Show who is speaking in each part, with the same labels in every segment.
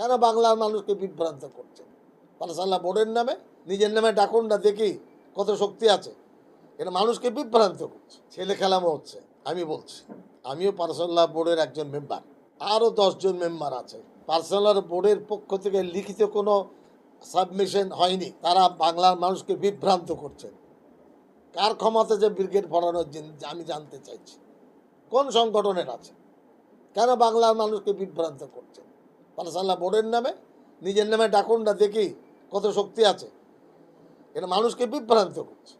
Speaker 1: কেন বাংলার মানুষকে বিভ্রান্ত করছে? পাঠশালা বোর্ডের নামে, নিজের নামে ডাকুন না, দেখি কত শক্তি আছে। এটা মানুষকে বিভ্রান্ত করছে। ছেলে খেলামো হচ্ছে, আমি বলছি। আমিও পাঠশালা বোর্ডের একজন মেম্বার আরও দশজন মেম্বার আছে। পার্সোনাল বোর্ডের পক্ষ থেকে লিখিত কোনো সাবমিশন হয়নি। তারা বাংলার মানুষকে বিভ্রান্ত করছেন কার ক্ষমতা যে ব্রিগেড ভরানোর জিন- আমি জানতে চাইছি। কোন সংগঠনের আছে? কেন বাংলার মানুষকে বিভ্রান্ত করছে? পাঠশালা বোর্ডের নামে, নিজের নামে ডাকুন না দেখি কত শক্তি আছে। এটা মানুষকে বিভ্রান্ত করছে।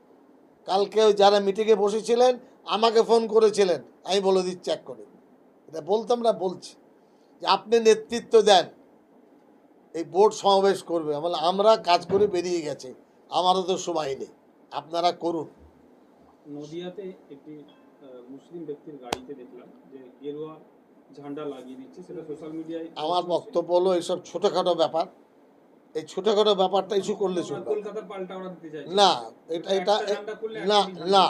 Speaker 1: কালকে ওই যারা মিটিংয়ে বসেছিলেন, আমাকে ফোন করেছিলেন, আমি বলে দিচ্ছি এক করে। এটা বলতাম না, বলছি। যে আপনি নেতৃত্ব দেন। এই বোর্ড সমাবেশ করবে। বলে আমরা কাজ করে বেরিয়ে গেছি। আমারও তো সময় নেই। আপনারা করুন।
Speaker 2: নদিয়াতে একটি মুসলিম ব্যক্তির গাড়িতে দেখলাম যে ঝান্ডা লাগিয়ে দিচ্ছে সেটা সোশ্যাল মিডিয়ায়
Speaker 1: আমার বক্তব্য হলো এইসব ছোটোখাটো ব্যাপার। এই ছোটোখাটো ব্যাপারটা ইস্যু করলে চলবে না। এটা এটা না না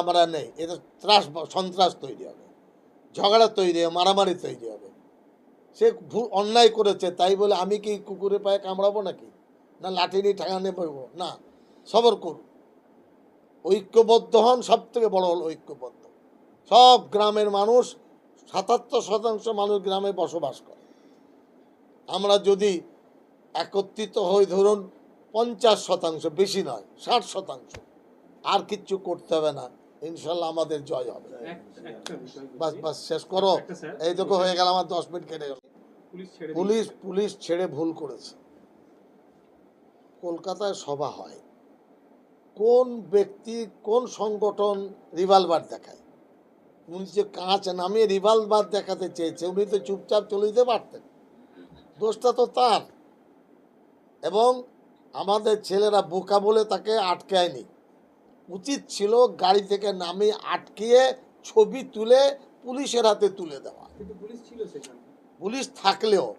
Speaker 1: আমরা নেই। এটা ত্রাস সন্ত্রাস তৈরি হবে। ঝগড়া তৈরি হবে মারামারি তৈরি হবে। সে ভুল অন্যায় করেছে তাই বলে আমি কি কুকুরে পায়ে কামড়াবো নাকি? না লাঠি নিয়ে ঠাঙানে পড়ব? না সবর করুন। ঐক্যবদ্ধ হন সব থেকে বড় হল ঐক্যবদ্ধ। সব গ্রামের মানুষ সাতাত্তর শতাংশ মানুষ গ্রামে বসবাস করে। আমরা যদি একত্রিত হই ধরুন পঞ্চাশ শতাংশ বেশি নয় ষাট শতাংশ আর কিচ্ছু করতে হবে না ইনশাল্লাহ আমাদের জয় হবে। বাস বাস শেষ করো। এই দেখো হয়ে গেল আমার দশ মিনিট কেটে গেল।
Speaker 2: পুলিশ
Speaker 1: পুলিশ ছেড়ে ভুল করেছে। কলকাতায় সভা হয়। কোন ব্যক্তি কোন সংগঠন রিভলভার দেখায়? উনি যে কাঁচ নামিয়ে রিভলভার দেখাতে চেয়েছে উনি তো চুপচাপ চলে যেতে পারতেন। দোষটা তো তার। এবং আমাদের ছেলেরা বোকা বলে তাকে আটকায়নি। উচিত ছিল গাড়ি থেকে নামিয়ে আটকিয়ে ছবি তুলে পুলিশের হাতে তুলে দেওয়া।
Speaker 2: পুলিশ
Speaker 1: থাকলেও।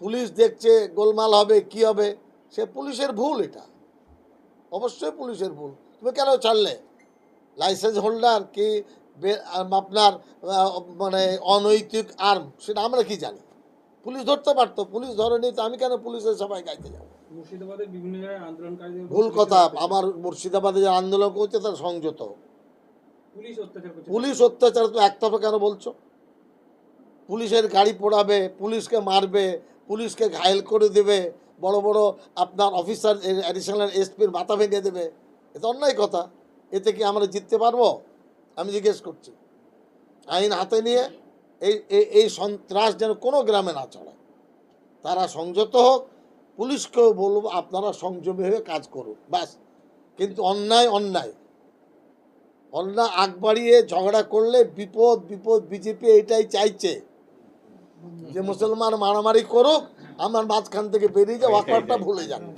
Speaker 1: পুলিশ দেখছে গোলমাল হবে কি হবে সে পুলিশের ভুল এটা। অবশ্যই পুলিশের ভুল। তুমি কেন ছাড়লে? লাইসেন্স হোল্ডার কি? আপনার মানে অনৈতিক আর্ম সেটা আমরা কি জানি? পুলিশ ধরতে পারতো পুলিশ ধরেনি তো আমি কেন পুলিশের সবাই গাইতে যাব?
Speaker 2: মুর্শিদাবাদের বিভিন্ন আন্দোলনকারীদের
Speaker 1: ভুল কথা আমার মুর্শিদাবাদে যে আন্দোলন করছে তার সংযত।
Speaker 2: পুলিশ অত্যাচার করছে।
Speaker 1: পুলিশ অত্যাচার তো একতরফা কেন বলছো? পুলিশের গাড়ি পোড়াবে পুলিশকে মারবে পুলিশকে ঘায়েল করে দেবে বড় বড় আপনার অফিসার অ্যাডিশনাল এসপির মাথা ভেঙে দেবে। এ তো অন্যায় কথা। এতে কি আমরা জিততে পারব? আমি জিজ্ঞেস করছি। আইন হাতে নিয়ে এই এই- সন্ত্রাস যেন কোনো গ্রামে না চড়ে তারা সংযত হোক পুলিশকেও বলব আপনারা সংযমী হয়ে কাজ করুন ব্যাস। কিন্তু অন্যায় অন্যায়। অন্যায় আগ বাড়িয়ে ঝগড়া করলে বিপদ বিপদ বিজেপি এটাই চাইছে। যে মুসলমান মারামারি করুক আমার মাঝখান থেকে বেরিয়ে যাও ব্যাপারটা ভুলে যান।